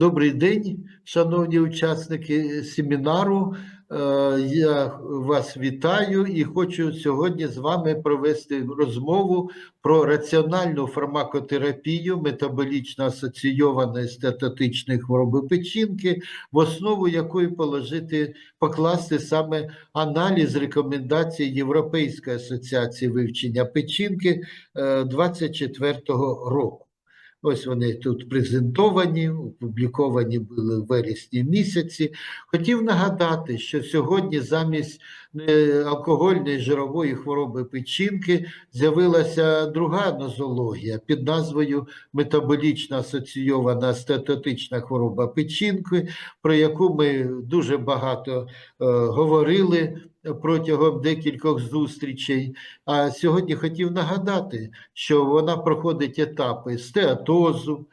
Добрий день, шановні учасники семінару. Е, Я вас вітаю і хочу сьогодні з вами провести розмову про раціональну фармакотерапію метаболічно асоційованої статотичної хвороби печінки, в основу якої положити покласти саме аналіз рекомендацій Європейської асоціації вивчення печінки 24-го року. Ось вони тут презентовані, опубліковані були в вересні місяці. Хотів нагадати, що сьогодні замість е, алкогольної жирової хвороби печінки з'явилася друга нозологія під назвою метаболічно асоційована статотична хвороба печінки, про яку ми дуже багато е, говорили протягом декількох зустрічей. А сьогодні хотів нагадати, що вона проходить етапи стеатозу,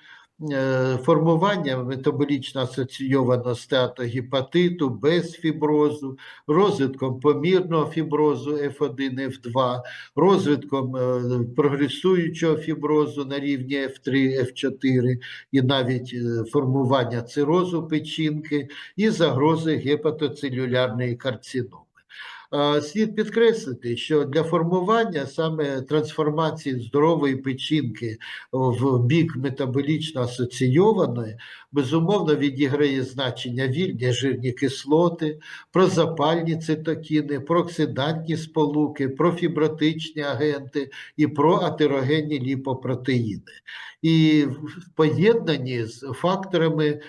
е, формування метаболічно асоційованого стеатогепатиту без фіброзу, розвитком помірного фіброзу F1, F2, розвитком е, прогресуючого фіброзу на рівні F3, F4 і навіть е, формування цирозу печінки і загрози гепатоцелюлярної карциноми. Слід підкреслити, що для формування саме трансформації здорової печінки в бік метаболічно асоційованої, безумовно відіграє значення вільні жирні кислоти, прозапальні цитокіни, прооксидантні сполуки, профібротичні агенти і проатерогенні ліпопротеїни. І поєднані з факторами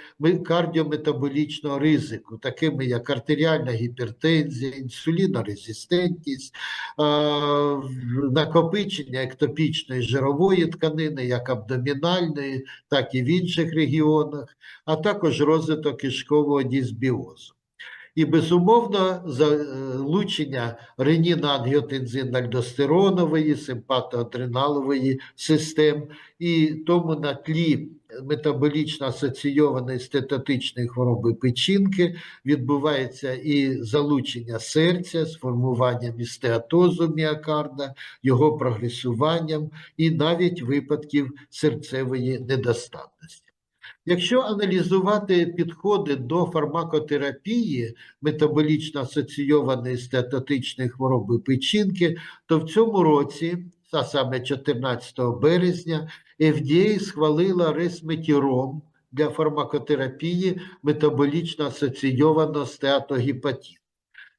кардіометаболічного ризику, такими як артеріальна гіпертензія, інсулінорезистентність, накопичення ектопічної жирової тканини, як абдомінальної, так і в інших регіонах, а також розвиток кишкового дисбіозу. І безумовно залучення ренінангіотензин-альдостеронової, симпатоадреналової систем, і тому на тлі метаболічно асоційованої статотичної хвороби печінки відбувається і залучення серця з формуванням і стеатозу міокарда, його прогресуванням і навіть випадків серцевої недостатності. Якщо аналізувати підходи до фармакотерапії метаболічно асоційованої статотичної хвороби печінки, то в цьому році, а саме 14 березня, FDA схвалила ресметіром для фармакотерапії метаболічно асоційованого стеатогепатиту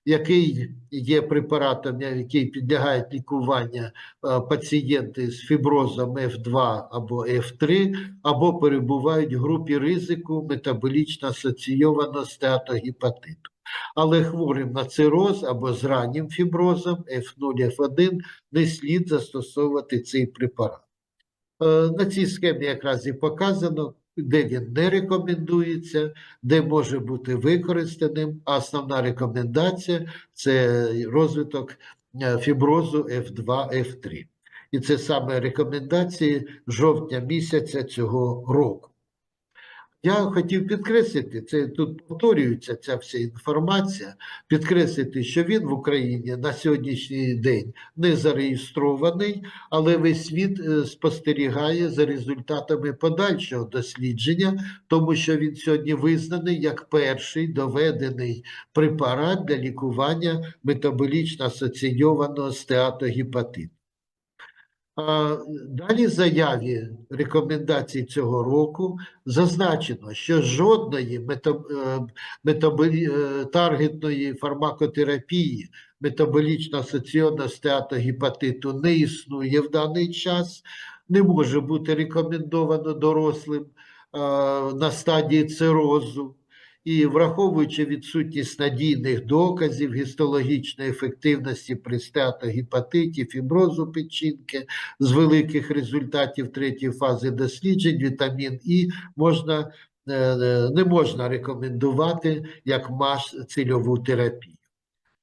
який є препаратом, який підлягає лікуванню е, пацієнти з фіброзом F2 або F3, або перебувають в групі ризику метаболічно асоційованого стеатогепатиту. Але хворим на цироз або з раннім фіброзом F0, F1 не слід застосовувати цей препарат. Е, На цій схемі якраз і показано, де він не рекомендується, де може бути використаним. А основна рекомендація це розвиток е, фіброзу F2, F3. І це саме рекомендації жовтня місяця цього року. Я хотів підкреслити, це тут повторюється ця вся інформація, підкреслити, що він в Україні на сьогоднішній день не зареєстрований, але весь світ е, спостерігає за результатами подальшого дослідження, тому що він сьогодні визнаний як перший доведений препарат для лікування метаболічно асоційованого стеатогепатиту. Далі в заяві рекомендацій цього року зазначено, що жодної е, метаболі- е, таргетної фармакотерапії метаболічно асоційованого стеатогепатиту не існує в даний час, не може бути рекомендовано дорослим на стадії цирозу. І враховуючи відсутність надійних доказів гістологічної ефективності при стеатогепатиті, фіброзу печінки з великих результатів третьої фази досліджень, вітамін І можна, е, е, не можна рекомендувати як маш цільову терапію.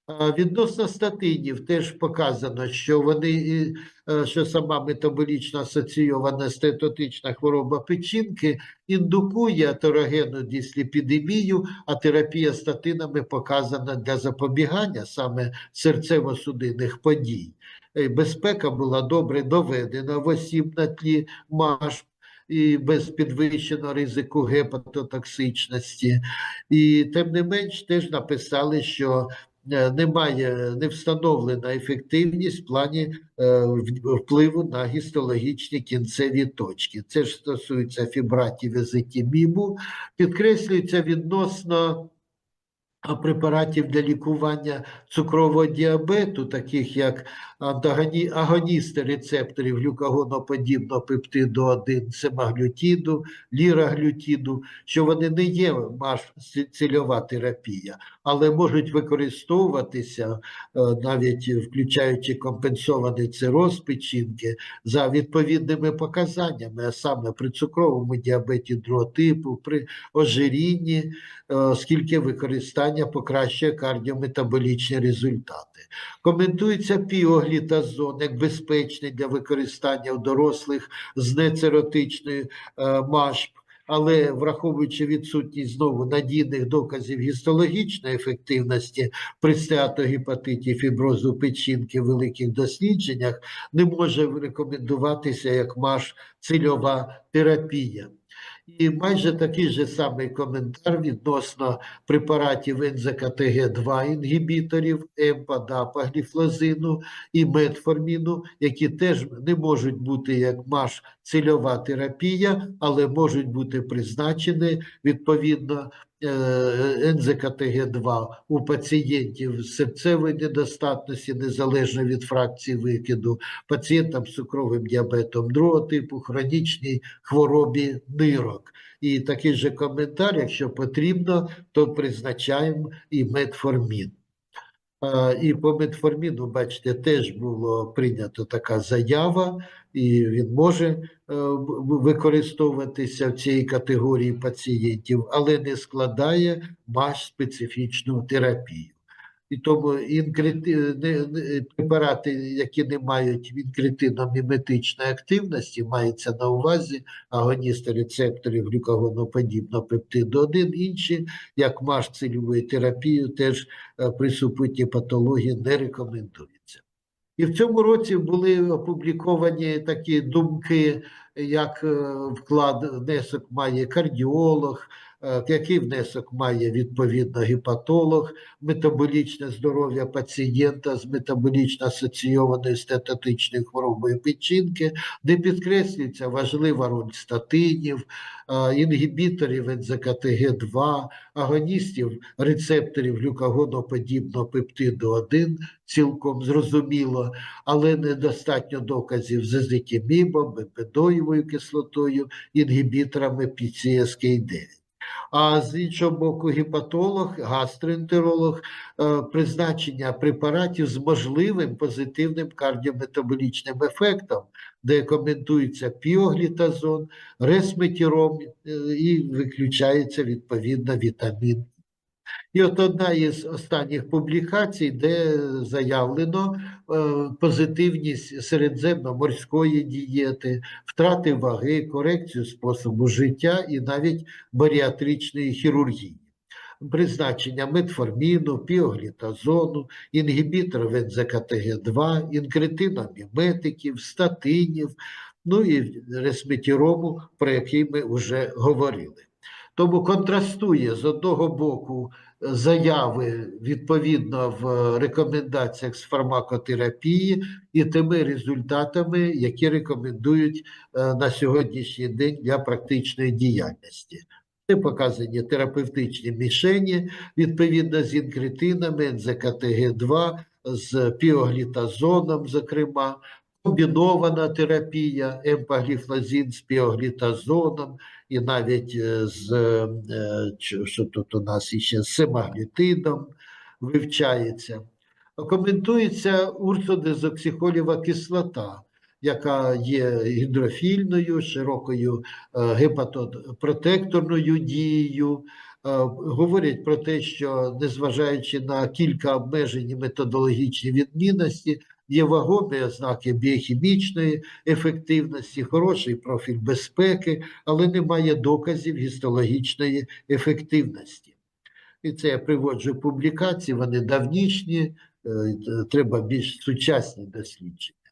Відносно статинів теж показано, що вони, е, що сама метаболічно асоційована стетотична хвороба печінки індукує атерогенну дисліпідемію, а терапія статинами показана для запобігання саме серцево-судинних подій. Е, Безпека була добре доведена в осіб на тлі МАШ. і без підвищеного ризику гепатотоксичності. І тим не менш теж написали, що немає не встановлена ефективність в плані е, впливу на гістологічні кінцеві точки. Це ж стосується фібратів і зетімібу. Підкреслюється відносно препаратів для лікування цукрового діабету, таких як агоністи рецепторів глюкагоноподібного пептиду 1, семаглютіду, ліраглютіду, що вони не є цільова терапія, але можуть використовуватися е, навіть включаючи компенсований цироз печінки за відповідними показаннями, а саме при цукровому діабеті другого типу, при ожирінні, е, оскільки використання покращує кардіометаболічні результати. Коментується піоглітазон як безпечний для використання у дорослих з нецеротичною е, МАШП. Але враховуючи відсутність знову надійних доказів гістологічної ефективності при стеатогепатиті, фіброзу печінки в великих дослідженнях, не може рекомендуватися як МАШ цільова терапія. І майже такий же самий коментар відносно препаратів НЗКТГ-2 інгібіторів, ЕМПА, ДАПА, гліфлозину і метформіну, які теж не можуть бути як МАШ цільова терапія, але можуть бути призначені відповідно НЗКТГ-2 у пацієнтів з серцевої недостатності, незалежно від фракції викиду, пацієнтам з цукровим діабетом другого типу, хронічній хворобі нирок. І такий же коментар, якщо потрібно, то призначаємо і метформін. І по метформіну, бачите, теж було прийнято така заява, і він може е, використовуватися в цій категорії пацієнтів, але не складає маш специфічну терапію. І тому інкрети... препарати, які не мають інкретиноміметичної активності, мається на увазі агоністи рецепторів глюкагоноподібного пептиду 1, інші, як маш цільової терапії, теж е, при патології не рекомендується. І в цьому році були опубліковані такі думки, як е, вклад внесок має кардіолог, який внесок має відповідно гепатолог, метаболічне здоров'я пацієнта з метаболічно асоційованою статотичною хворобою печінки, де підкреслюється важлива роль статинів, е, інгібіторів НЗКТГ-2, агоністів рецепторів глюкагоноподібного пептиду 1, цілком зрозуміло, але недостатньо доказів з езетімібом, бепедоєвою кислотою, інгібіторами PCSK9. А з іншого боку, гепатолог, гастроентеролог, е, призначення препаратів з можливим позитивним кардіометаболічним ефектом, де коментується піоглітазон, ресметіром е, і виключається відповідно вітамін і от одна із останніх публікацій, де заявлено е, позитивність середземноморської дієти, втрати ваги, корекцію способу життя і навіть баріатричної хірургії. Призначення метформіну, піоглітазону, інгібіторів НЗКТГ-2, інкретиноміметиків, статинів, ну і ресметірому, про який ми вже говорили. Тому контрастує з одного боку заяви відповідно в рекомендаціях з фармакотерапії і тими результатами, які рекомендують е, на сьогоднішній день для практичної діяльності. Це показані терапевтичні мішені відповідно з інкретинами, НЗКТГ-2, з піоглітазоном, зокрема, комбінована терапія, емпагліфлозин з піоглітазоном, і навіть е, з е, що тут у нас іще з семаглітидом вивчається. Коментується урсодезоксихолєва кислота, яка є гідрофільною, широкою е, гепатопротекторною дією. Говорять про те, що незважаючи на кілька обмежень методологічні відмінності, є вагомі ознаки біохімічної ефективності, хороший профіль безпеки, але немає доказів гістологічної ефективності. І це я приводжу публікації, вони давнішні, е, треба більш сучасні дослідження.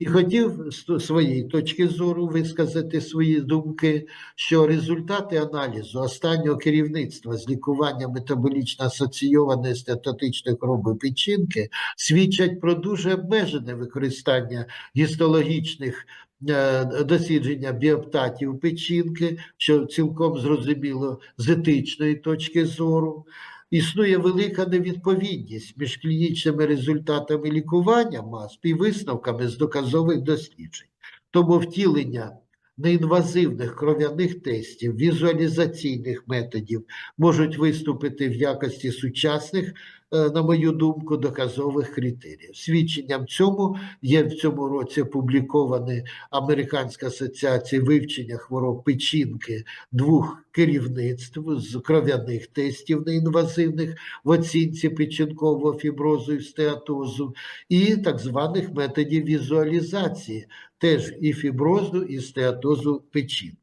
І хотів з своєї точки зору висказати свої думки, що результати аналізу останнього керівництва з лікування метаболічно асоційованої статотичної хвороби печінки свідчать про дуже обмежене використання гістологічних е, дослідження біоптатів печінки, що цілком зрозуміло з етичної точки зору. Існує велика невідповідність між клінічними результатами лікування МАСП і висновками з доказових досліджень. Тому втілення неінвазивних кров'яних тестів, візуалізаційних методів можуть виступити в якості сучасних, на мою думку, доказових критеріїв. Свідченням цьому є в цьому році опублікований Американська асоціація вивчення хвороб печінки двох керівництв з кров'яних тестів неінвазивних в оцінці печінкового фіброзу і стеатозу, і так званих методів візуалізації, теж і фіброзу, і стеатозу печінки.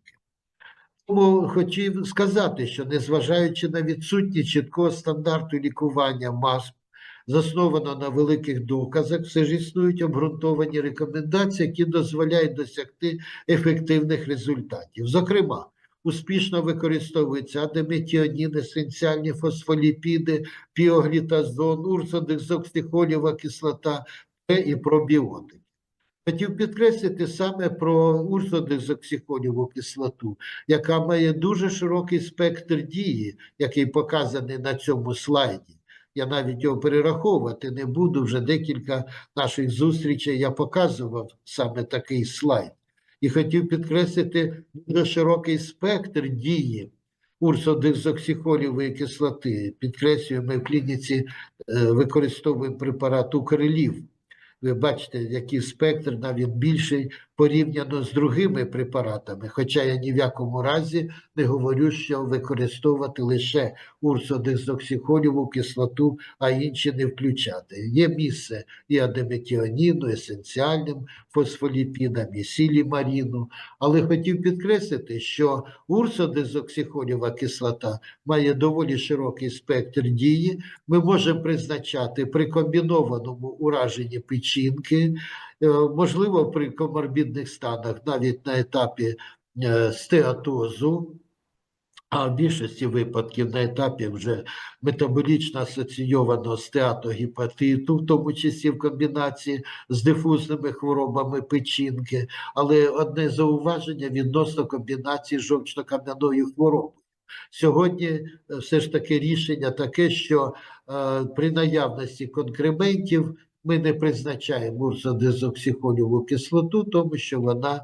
Тому хотів сказати, що незважаючи на відсутність чіткого стандарту лікування МАСП, засновано на великих доказах, все ж існують обґрунтовані рекомендації, які дозволяють досягти ефективних результатів. Зокрема, успішно використовуються адеметіонін, есенціальні фосфоліпіди, піоглітазон, урсодексоктихолєва кислота П і пробіотики. Хотів підкреслити саме про урсодезоксихоліву кислоту, яка має дуже широкий спектр дії, який показаний на цьому слайді. Я навіть його перераховувати не буду. Вже декілька наших зустрічей я показував саме такий слайд. І хотів підкреслити дуже широкий спектр дії урсодезоксихолівої кислоти. Підкреслюю, ми в клініці е, використовуємо препарат укрилів. Ви бачите, який спектр навіть більший порівняно з другими препаратами. Хоча я ні в якому разі не говорю, що використовувати лише урсодезоксихоліву кислоту, а інші не включати. Є місце і адеметіоніну, есенціальним фосфоліпідам, і сілімаріну. Але хотів підкреслити, що урсодезоксихоліва кислота має доволі широкий спектр дії. Ми можемо призначати при комбінованому ураженні печінки, можливо, при коморбідних станах, навіть на етапі е, стеатозу. А в більшості випадків на етапі вже метаболічно асоційованого стеатогепатиту, в тому числі в комбінації з дифузними хворобами печінки, але одне зауваження відносно комбінації жовчно-кам'яною хворобою. Сьогодні е, все ж таки рішення таке, що е, при наявності конкрементів ми не призначаємо урсодезоксихоліву кислоту, тому що вона е,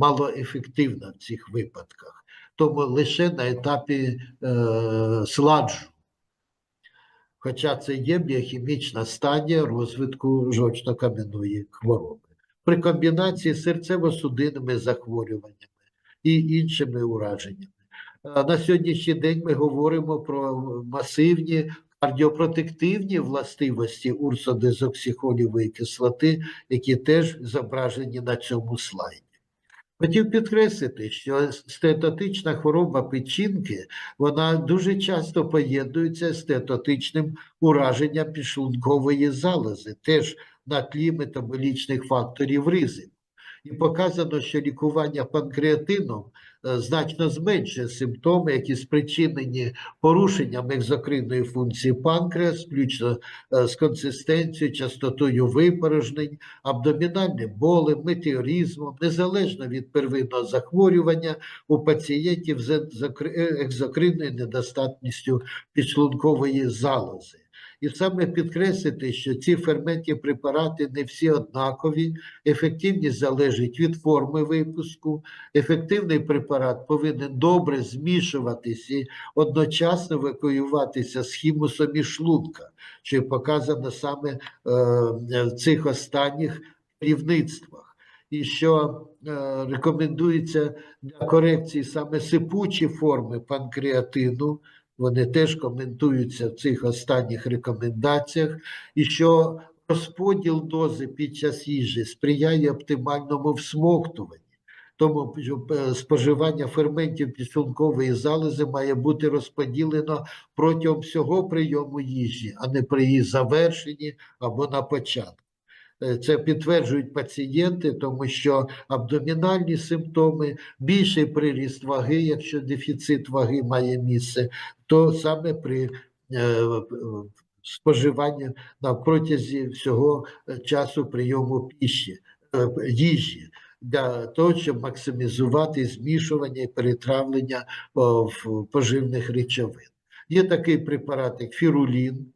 малоефективна в цих випадках тому лише на етапі е, сладжу. Хоча це є біохімічна стадія розвитку жовчно-кам'яної хвороби. При комбінації з серцево-судинними захворюваннями і іншими ураженнями. На сьогоднішній день ми говоримо про масивні кардіопротективні властивості урсодезоксихолівої кислоти, які теж зображені на цьому слайді. Хотів підкреслити, що стетотична хвороба печінки вона дуже часто поєднується з стетотичним ураженням підшлункової залози, теж на тлі метаболічних факторів ризику. І показано, що лікування панкреатином значно зменшує симптоми, які спричинені порушенням екзокринної функції панкреас, включно е, з консистенцією, частотою випорожнень, абдомінальним болем, метеоризмом, незалежно від первинного захворювання у пацієнтів з екзокринною недостатністю підшлункової залози. І саме підкреслити, що ці ферментні препарати не всі однакові, ефективність залежить від форми випуску. Ефективний препарат повинен добре змішуватися і одночасно евакуюватися з хімусом і шлунка, що показано саме е, в цих останніх керівництвах. І що е, рекомендується для корекції саме сипучі форми панкреатину, вони теж коментуються в цих останніх рекомендаціях, і що розподіл дози під час їжі сприяє оптимальному всмоктуванні. Тому е, споживання ферментів підшлункової залози має бути розподілено протягом всього прийому їжі, а не при її завершенні або на початку. Е, Це підтверджують пацієнти, тому що абдомінальні симптоми, більший приріст ваги, якщо дефіцит ваги має місце, то саме при е, споживанні на протязі всього е, часу прийому піші, їжі для того, щоб максимізувати змішування і перетравлення о, в поживних речовин. Є такий препарат, як фірулін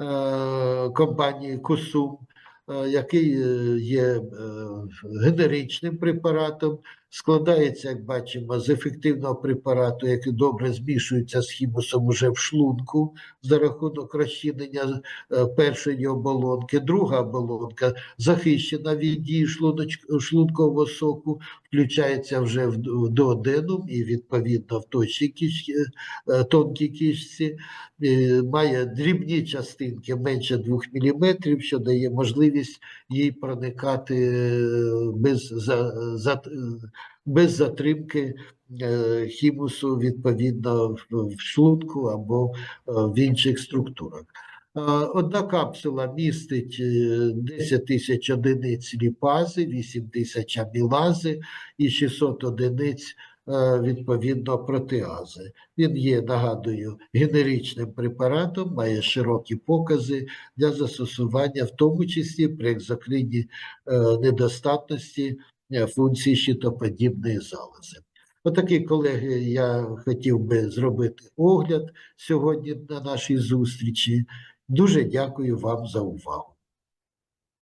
е, компанії Кусум, який е, є е, генеричним препаратом, складається, як бачимо, з ефективного препарату, який добре змішується з хімусом уже в шлунку за рахунок розчинення е, першої оболонки. Друга оболонка захищена від дії шлункового соку, включається вже в д- і відповідно в тощій е, тонкій кишці, е, має дрібні частинки менше 2 мм, що дає можливість їй проникати е, без, за, за, без затримки е, хімусу відповідно в, шлунку або е, в інших структурах. Е, Одна капсула містить е, 10 тисяч одиниць ліпази, 8 тисяч амілази і 600 одиниць відповідно протеази. Він є, нагадую, генеричним препаратом, має широкі покази для застосування, в тому числі при екзокринній недостатності функції щитоподібної залози. Отакий, колеги, я хотів би зробити огляд сьогодні на нашій зустрічі. Дуже дякую вам за увагу.